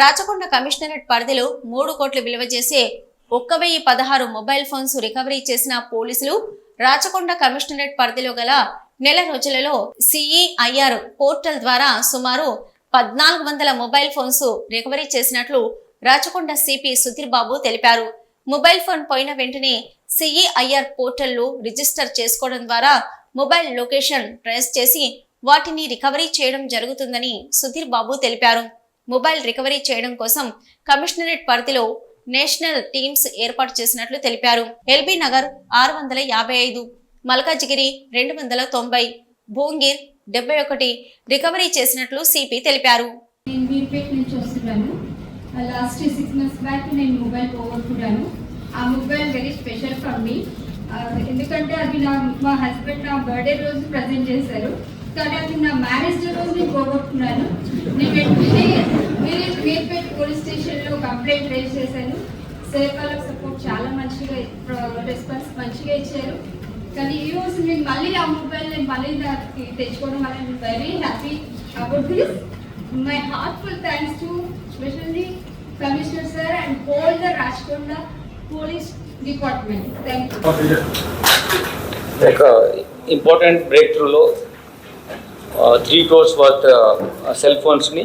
Rachakonda commissionerate పరిధిలో మూడు కోట్లు విలువ చేసే ఒక్క వెయ్యి పదహారు మొబైల్ ఫోన్స్ రికవరీ చేసిన పోలీసులు రాచకొండ కమిషనరేట్ పరిధిలో గల నెల రోజులలో సిఈఐఆర్ పోర్టల్ ద్వారా సుమారు పద్నాలుగు వందల మొబైల్ ఫోన్స్ రికవరీ చేసినట్లు రాచకొండ సిపి సుధీర్ బాబు తెలిపారు. మొబైల్ ఫోన్ పోయిన వెంటనే సిఈఐఆర్ పోర్టల్లో రిజిస్టర్ చేసుకోవడం ద్వారా మొబైల్ లొకేషన్ ట్రేస్ చేసి వాటిని రికవరీ చేయడం జరుగుతుందని సుధీర్ బాబు తెలిపారు. మొబైల్ రికవరీ చేయడం కోసం కమిషనరేట్ పరిధిలో నేషనల్ టీమ్స్ ఏర్పాటు చేసినట్లు తెలిపారు. ఎల్బీ నగర్ ఆరు వందల యాభై ఐదు మల్కాజిగిరి రెండు వందల తొంభై భోంగిర్ డెబ్బై ఒకటి రికవరీ చేసినట్లు సిపి తెలిపారు. నేను లాస్ట్ సిక్స్ మంత్స్ బ్యాక్ నేను మొబైల్ పోగొట్టుకున్నాను. ఆ mobile very special for me. ఎందుకంటే అది నా మా హస్బెండ్ నా బర్త్డే రోజు ప్రజెంట్ చేశారు. కానీ అది నా మ్యారేజ్ రోజు నేను పోగొట్టుకున్నాను. నేను వెంటనే మీరు మీర్పేట్ పోలీస్ స్టేషన్లో కంప్లైంట్ రేజ్ చేశాను సార్ వాళ్ళకి సపోర్ట్ చాలా మంచిగా రెస్పాన్స్ మంచిగా ఇచ్చారు. కానీ ఈ రోజు నేను మళ్ళీ ఆ మొబైల్ నేను మళ్ళీ దానికి తెచ్చుకోవడం వల్ల నేను very happy about this my heartful thanks to specially commissioner sir and all the Rajakonda police department thank you important break త్రూలో three crores worth cell ఫోన్స్ని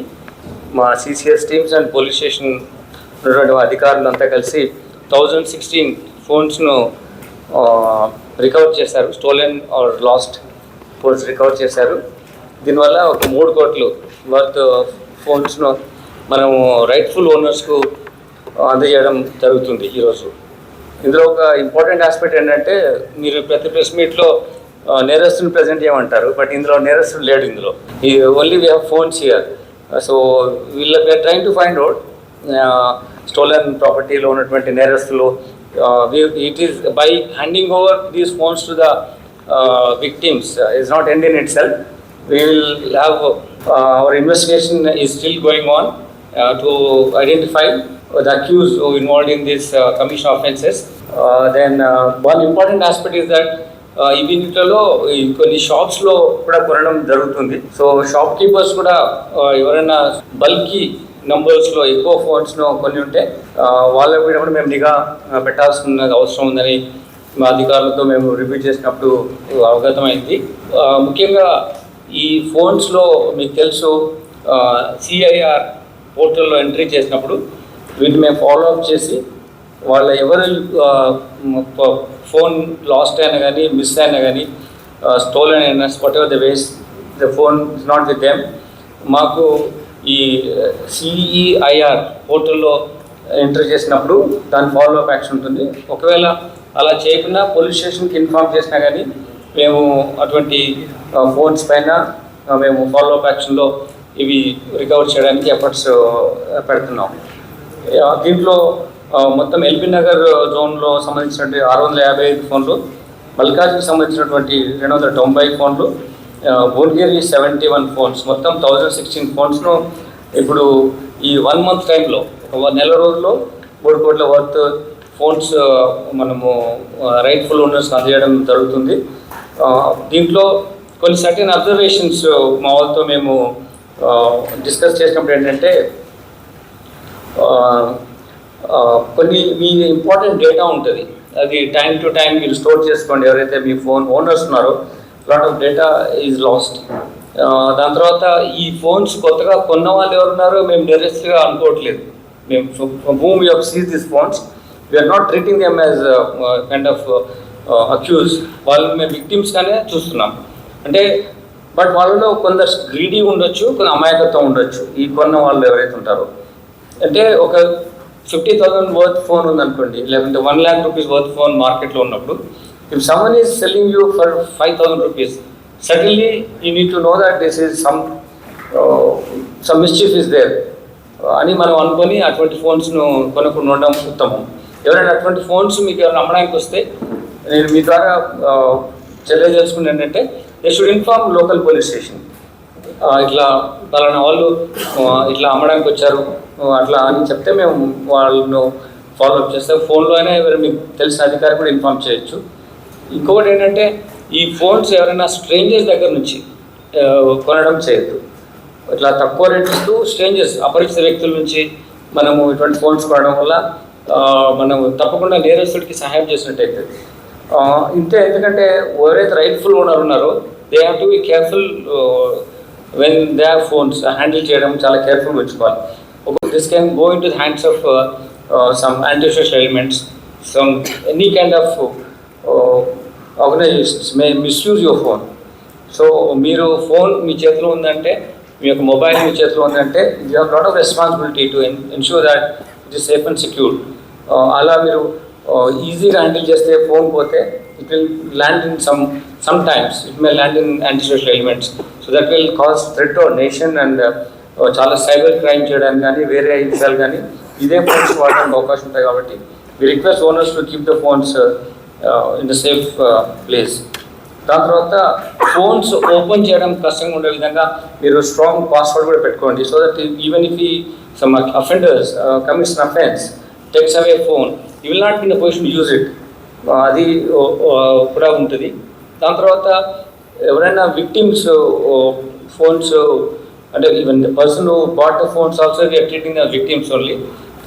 మా CCS teams and police station ఉన్నటువంటి అధికారులు అంతా కలిసి థౌజండ్ సిక్స్టీన్ ఫోన్స్ను recover చేశారు. Stolen or lost phones recover చేశారు. దీనివల్ల ఒక మూడు కోట్లు వర్త్ ఫోన్స్ను మనము రైట్ఫుల్ ఓనర్స్కు అందజేయడం జరుగుతుంది ఈరోజు ఇందులో ఒక ఇంపార్టెంట్ ఆస్పెక్ట్ ఏంటంటే మీరు ప్రతి ప్రెస్ మీట్లో నేరస్తుని ప్రజెంట్ చేయమంటారు బట్ ఇందులో నేరస్తుడు లేడు ఇందులో ఈ only we have phones here so వీళ్ళ we're trying to find out stolen ప్రాపర్టీలో ఉన్నటువంటి నేరస్తులు it is by handing over these phones to the victims is not end in it self we will have uh, our investigation is still going on uh, to identify the accused who involved in this uh, commission offences. Uh, then uh, one important aspect is that వీటిలో కొన్ని షాప్స్లో కూడా కొనడం జరుగుతుంది. So shop keepers కూడా ఎవరైనా bulky నంబర్స్లో ఎక్కువ ఫోన్స్లో కొన్ని ఉంటే వాళ్ళకి కూడా మేము నిఘా పెట్టాల్సిన అవసరం ఉందని మా అధికారులతో మేము రివ్యూ చేసినప్పుడు అవగతమైంది. ముఖ్యంగా ఈ ఫోన్స్లో మీకు తెలుసు సిఐఆర్ పోర్టల్లో ఎంట్రీ చేసినప్పుడు వీటిని మేము ఫాలో అప్ చేసి వాళ్ళ ఎవరు ఫోన్ లాస్ట్ అయినా కానీ మిస్ అయినా కానీ స్టోలన్ అయినా whatever the ways the phone is not with them మాకు ఈ సిఈఐఆర్ పోర్టల్లో ఎంటర్ చేసినప్పుడు దాని ఫాలో అప్ యాక్షన్ ఉంటుంది. ఒకవేళ అలా చేయకుండా పోలీస్ స్టేషన్కి ఇన్ఫార్మ్ చేసినా కానీ మేము అటువంటి ఫోన్స్ పైన మేము ఫాలో అప్ యాక్షన్లో ఇవి రికవర్ చేయడానికి ఎఫర్ట్స్ పెడుతున్నాం. దీంట్లో మొత్తం ఎల్బీ నగర్ జోన్లో సంబంధించినటువంటి ఆరు వందల యాభై ఐదు ఫోన్లు మల్కాజ్కి సంబంధించినటువంటి రెండు వందల తొంభై ఫోన్లు బోల్గేరి సెవెంటీ వన్ ఫోన్స్. మొత్తం థౌజండ్ సిక్స్టీన్ ఫోన్స్ను ఇప్పుడు ఈ వన్ మంత్ టైంలో ఒక నెల రోజుల్లో మూడు కోట్ల వర్త్ ఫోన్స్ మనము రైట్ఫుల్ ఓనర్స్ అందజేయడం జరుగుతుంది. దీంట్లో కొన్ని సర్టెన్ అబ్జర్వేషన్స్ మా వాళ్ళతో మేము డిస్కస్ చేసినప్పుడు ఏంటంటే కొన్ని మీ ఇంపార్టెంట్ డేటా ఉంటుంది. అది టైం టు టైం మీరు స్టోర్ చేసుకోండి. ఎవరైతే మీ ఫోన్ ఓనర్స్ ఉన్నారో lot of data is lost దాని తర్వాత ఈ ఫోన్స్ కొత్తగా కొన్న వాళ్ళు ఎవరున్నారో మేము డైరెక్ట్గా అనుకోవట్లేదు. మేము whom you seize this phones we're not treating them as kind of accused వాళ్ళు మేము విక్టిమ్స్గానే చూస్తున్నాం. అంటే బట్ వాళ్ళలో కొందరు గ్రీడీ ఉండొచ్చు కొంత అమాయకత్వం ఉండొచ్చు. ఈ కొన్న వాళ్ళు ఎవరైతే ఉంటారో. అంటే ఒక ఫిఫ్టీ థౌసండ్ వర్త్ ఫోన్ ఉందనుకోండి లేకుంటే one lakh rupees worth phone మార్కెట్లో ఉన్నప్పుడు if someone is selling you for five thousand rupees suddenly you need to know that this is some some mischief is there అని మనం అనుకొని అటువంటి ఫోన్స్ను కొనుక్కుని ఉండడం ఉత్తమం. ఎవరైనా అటువంటి ఫోన్స్ మీకు ఎవరైనా అమ్మడానికి వస్తే నేను మీ ద్వారా uh, తెలియజేసుకుంది ఏంటంటే they should inform local police station ఇట్లా పలానా వాళ్ళు ఇట్లా అమ్మడానికి వచ్చారు. అట్లా అని చెప్తే మేము వాళ్ళను ఫాలోఅప్ చేస్తే ఫోన్లో అయినా ఎవరు మీకు తెలిసిన అధికారి కూడా ఇన్ఫార్మ్ చేయొచ్చు. ఇంకొకటి ఏంటంటే ఈ ఫోన్స్ ఎవరైనా స్ట్రేంజర్స్ దగ్గర నుంచి కొనడం చేయొద్దు. ఇట్లా తక్కువ రేట్ స్ట్రేంజర్స్ అపరిచిత వ్యక్తుల నుంచి మనము ఇటువంటి ఫోన్స్ కొనడం వల్ల మనం తప్పకుండా నేరస్తుడికి సహాయం చేసినట్టు అవుతుంది ఇంతే ఎందుకంటే ఎవరైతే రైట్ఫుల్ ఓనర్ ఉన్నారో they have to be careful when they phones handle చేయడం చాలా కేర్ఫుల్ ఒక this can go into the hands of some anti social elements some any kind of organisations may misuse your phone so మీరు phone మీ చేతిలో ఉందంటే మీ యొక్క mobile మీ చేతిలో ఉందంటే you have lot of responsibility to ensure that it is safe and secure అలా మీరు ఈజీగా హ్యాండిల్ చేస్తే ఫోన్ పోతే it will land in some some times it may land in anti social elements that will cause threat our nation and చాలా cyber crime చేయడానికి కానీ వేరే విషయాలు కానీ ఇదే ఫోన్స్ వాడడానికి అవకాశం ఉంటాయి కాబట్టి we request owners to keep the phones in the safe place దాని తర్వాత ఫోన్స్ ఓపెన్ చేయడం కష్టంగా ఉండే విధంగా మీరు స్ట్రాంగ్ పాస్వర్డ్ కూడా పెట్టుకోండి. సో దట్ ఈవెన్ ఇఫ్ ఈ some offenders commits offence takes away phone you will not in the position use it అది uh, uh, కూడా ఉంటుంది. దాని తర్వాత ఎవరైనా విక్టిమ్స్ ఫోన్స్ అంటే even the person bought the phones also we are treating the victims only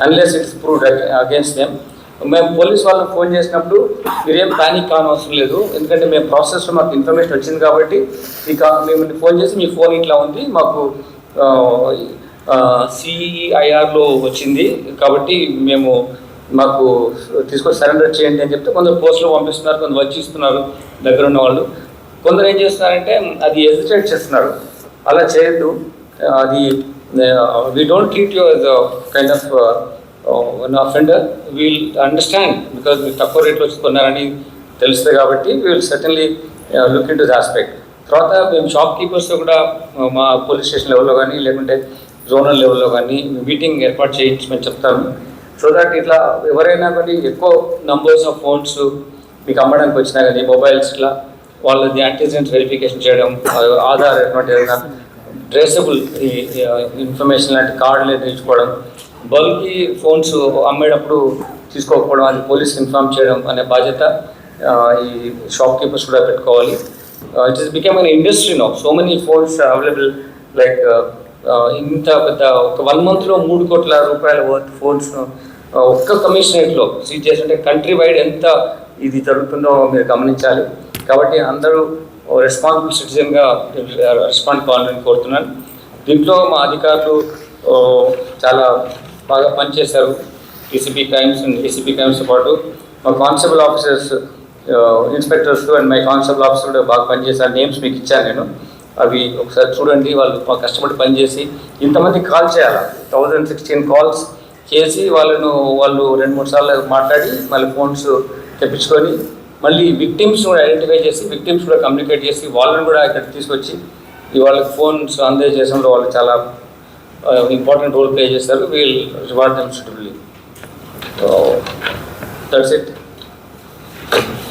unless it's proved against them మేము police వాళ్ళకి phone చేసినప్పుడు మీరేం ప్యానిక్ కానవసరం లేదు ఎందుకంటే మేము ప్రాసెస్లో మాకు ఇన్ఫర్మేషన్ వచ్చింది కాబట్టి ఇక మేము ఫోన్ చేసి మీ ఫోన్ ఇట్లా ఉంది మాకు సిఈఐఆర్లో వచ్చింది కాబట్టి మేము మాకు తీసుకొని సరెండర్ చేయండి అని చెప్తే కొందరు పోస్టులో పంపిస్తున్నారు కొందరు వచ్చి ఇస్తున్నారు దగ్గర ఉన్న వాళ్ళు. కొందరు ఏం చేస్తున్నారంటే అది ఎజిటేట్ చేస్తున్నారు. అలా చేయొద్దు. అది we don't treat you as kind of one offender we'll understand because మీరు తక్కువ రేట్లో కొన్నారని తెలుస్తుంది కాబట్టి we'll certainly look into aspect తర్వాత మేము షాప్ కీపర్స్తో కూడా మా పోలీస్ స్టేషన్ లెవెల్లో కానీ లేకుంటే జోనల్ లెవెల్లో కానీ మీటింగ్ ఏర్పాటు చేయించమని చెప్తాను. సో దట్ ఇట్లా ఎవరైనా కానీ ఎక్కువ నంబర్స్ ఆఫ్ ఫోన్స్ మీకు అమ్మడానికి వచ్చినా కానీ మొబైల్స్ ఇట్లా వాళ్ళది యాంటీజెంట్ వెరిఫికేషన్ చేయడం ఆధార్ ఎటువంటి ఏదైనా ట్రేసబుల్ ఇన్ఫర్మేషన్ లాంటి కార్డులు తీసుకోవడం బల్కి ఫోన్స్ అమ్మేటప్పుడు తీసుకోకపోవడం అది పోలీస్ ఇన్ఫార్మ్ చేయడం అనే బాధ్యత ఈ షాప్ కీపర్స్ కూడా పెట్టుకోవాలి. It is become an industry no so many phones available like ఇంత పెద్ద ఒక వన్ మంత్లో మూడు కోట్ల రూపాయల వర్త్ ఫోన్స్ ఒక్క కమిషనరేట్లో సీజ్ చేస్తుంటే కంట్రీ వైడ్ ఎంత ఇది జరుగుతుందో మీరు గమనించాలి. కాబట్టి అందరూ రెస్పాన్సిబుల్ సిటిజన్గా రెస్పాండ్ కావాలని కోరుతున్నాను. దీంట్లో మా అధికారులు చాలా బాగా పనిచేశారు. ఏసీపీ క్రైమ్స్ అండ్ ఏసీపీ క్రైమ్స్తో పాటు మా constable officers inspectors and my constable officer కూడా బాగా పనిచేశారు. నేమ్స్ మీకు ఇచ్చాను నేను. అవి ఒకసారి చూడండి. వాళ్ళు కష్టపడి పనిచేసి ఇంతమంది కాల్ చేయాలి? థౌజండ్ సిక్స్టీన్ కాల్స్ చేసి వాళ్ళను వాళ్ళు రెండు మూడు సార్లు మాట్లాడి మళ్ళీ ఫోన్స్ తెప్పించుకొని మళ్ళీ విక్టిమ్స్ కూడా ఐడెంటిఫై చేసి విక్టిమ్స్ కూడా కమ్యూనికేట్ చేసి వాళ్ళని కూడా ఇక్కడ తీసుకొచ్చి ఈ వాళ్ళకి ఫోన్స్ అందజేసడంలో వాళ్ళు చాలా ఇంపార్టెంట్ రోల్ ప్లే చేస్తారు. We'll reward them suitably so that's it